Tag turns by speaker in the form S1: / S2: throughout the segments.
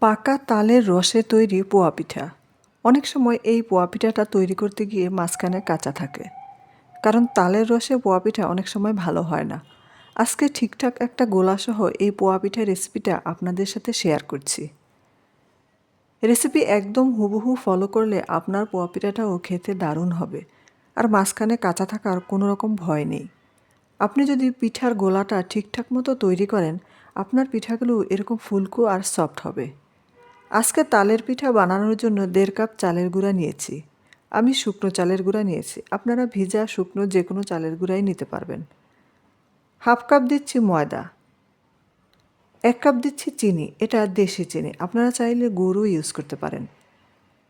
S1: পাকা তালের রসে তৈরি পোয়া পিঠা। অনেক সময় এই পোয়া পিঠাটা তৈরি করতে গিয়ে মাঝখানে কাঁচা থাকে। কারণ তালের রসে পোয়া পিঠা অনেক সময় ভালো হয় না। আজকে ঠিকঠাক একটা গোলাসহ এই পোয়া পিঠা রেসিপিটা আপনাদের সাথে শেয়ার করছি। রেসিপি একদম হুবহু ফলো করলে আপনার পোয়া পিঠাটাও খেতে দারুণ হবে। আর মাঝখানে কাঁচা থাকার কোনো রকম ভয় নেই। আপনি যদি পিঠার গোলাটা ঠিকঠাক মতো তৈরি করেন, আপনার পিঠাগুলো এরকম ফুলকো আর সফট হবে। আজকে তালের পিঠা বানানোর জন্য দেড় কাপ চালের গুঁড়া নিয়েছি। আমি শুকনো চালের গুঁড়া নিয়েছি। আপনারা ভিজা, শুকনো যে কোনো চালের গুঁড়াই নিতে পারবেন। হাফ কাপ দিচ্ছি ময়দা। এক কাপ দিচ্ছি চিনি। এটা দেশি চিনি। আপনারা চাইলে গুঁড়ো ইউজ করতে পারেন।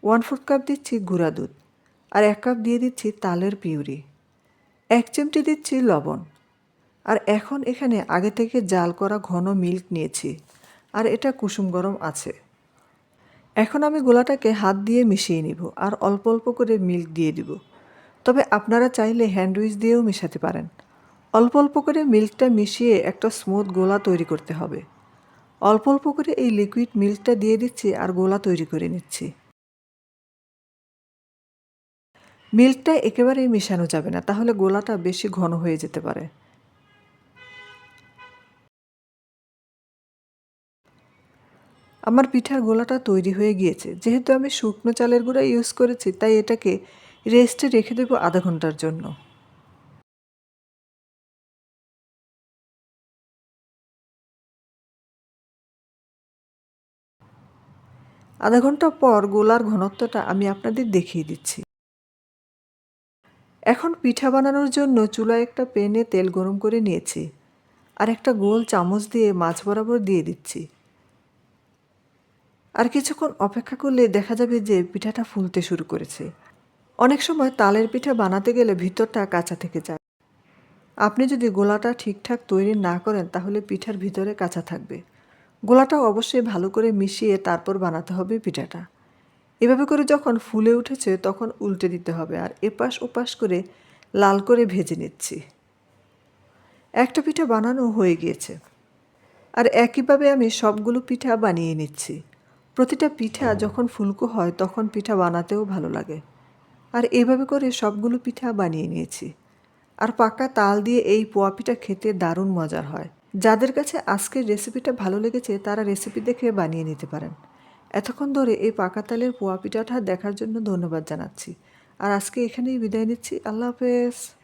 S1: ওয়ান ফোর্থ কাপ দিচ্ছি গুঁড়া দুধ। আর এক কাপ দিয়ে দিচ্ছি তালের পিউরি। এক চিমটি দিচ্ছি লবণ। আর এখন এখানে আগে থেকে জাল করা ঘন মিল্ক নিয়েছি। আর এটা কুসুম গরম আছে। এখন আমি গোলাটাকে হাত দিয়ে মিশিয়ে নিব আর অল্প অল্প করে মিল্ক দিয়ে দিব। তবে আপনারা চাইলে হ্যান্ডউইচ দিয়েও মেশাতে পারেন। অল্প অল্প করে মিল্কটা মিশিয়ে একটা স্মুথ গোলা তৈরি করতে হবে। অল্প অল্প করে এই লিকুইড মিল্কটা দিয়ে দিচ্ছি আর গোলা তৈরি করে নিচ্ছি। মিল্কটা একেবারেই মেশানো যাবে না, তাহলে গোলাটা বেশি ঘন হয়ে যেতে পারে। আমার পিঠার গোলাটা তৈরি হয়ে গিয়েছে। যেহেতু আমি শুকনো চালের গুঁড়া ইউজ করেছি, তাই এটাকে রেস্টে রেখে দেবো আধা ঘণ্টার জন্য। আধা ঘণ্টা পর গোলার ঘনত্বটা আমি আপনাদের দেখিয়ে দিচ্ছি। এখন পিঠা বানানোর জন্য চুলায় একটা প্যানে তেল গরম করে নিয়েছি। আর একটা গোল চামচ দিয়ে মাছ বরাবর দিয়ে দিচ্ছি। আর কিছুক্ষণ অপেক্ষা করলে দেখা যাবে যে পিঠাটা ফুলতে শুরু করেছে। অনেক সময় তালের পিঠা বানাতে গেলে ভিতরটা কাঁচা থেকে যায়। আপনি যদি গোলাটা ঠিকঠাক তৈরি না করেন, তাহলে পিঠার ভিতরে কাঁচা থাকবে। গোলাটা অবশ্যই ভালো করে মিশিয়ে তারপর বানাতে হবে পিঠাটা। এভাবে করে যখন ফুলে উঠেছে, তখন উল্টে দিতে হবে আর এপাশ ওপাশ করে লাল করে ভেজে নিচ্ছি। একটা পিঠা বানানো হয়ে গিয়েছে। আর একইভাবে আমি সবগুলো পিঠা বানিয়ে নিচ্ছি। প্রতিটা পিঠা যখন ফুলকো হয়, তখন পিঠা বানাতেও ভালো লাগে। আর এভাবে করে সবগুলো পিঠা বানিয়ে নিয়েছি। আর পাকা তাল দিয়ে এই পোয়া পিঠা খেতে দারুণ মজার হয়। যাদের কাছে আজকের রেসিপিটা ভালো লেগেছে, তারা রেসিপি দেখে বানিয়ে নিতে পারেন। এতক্ষণ ধরে এই পাকা তালের পোয়া পিঠাটা দেখার জন্য ধন্যবাদ জানাচ্ছি। আর আজকে এখানেই বিদায় নিচ্ছি। আল্লাহ হাফেজ।